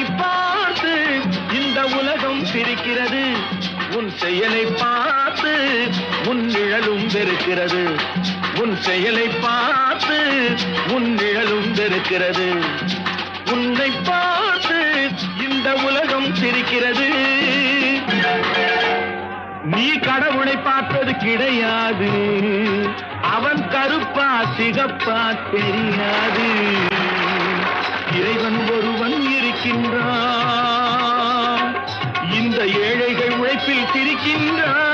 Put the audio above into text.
செயலை பார்த்து இந்த உலகம் சிரிக்கிறது. உன் செயலை பார்த்து உன் நிழலும் வெறுக்கிறது. உன் செயலை பார்த்து உன் நிழலும் வெறுக்கிறது. உன்னை பார்த்து இந்த உலகம் சிரிக்கிறது. நீ கடவுளை பார்த்தது கிடையாது. அவன் கருப்பா சிகப்பா தெரியாது. இறைவன் ஒருவன் இருக்கின்றான் இந்த ஏழைகள் உழைப்பில் சிரிக்கின்றான்.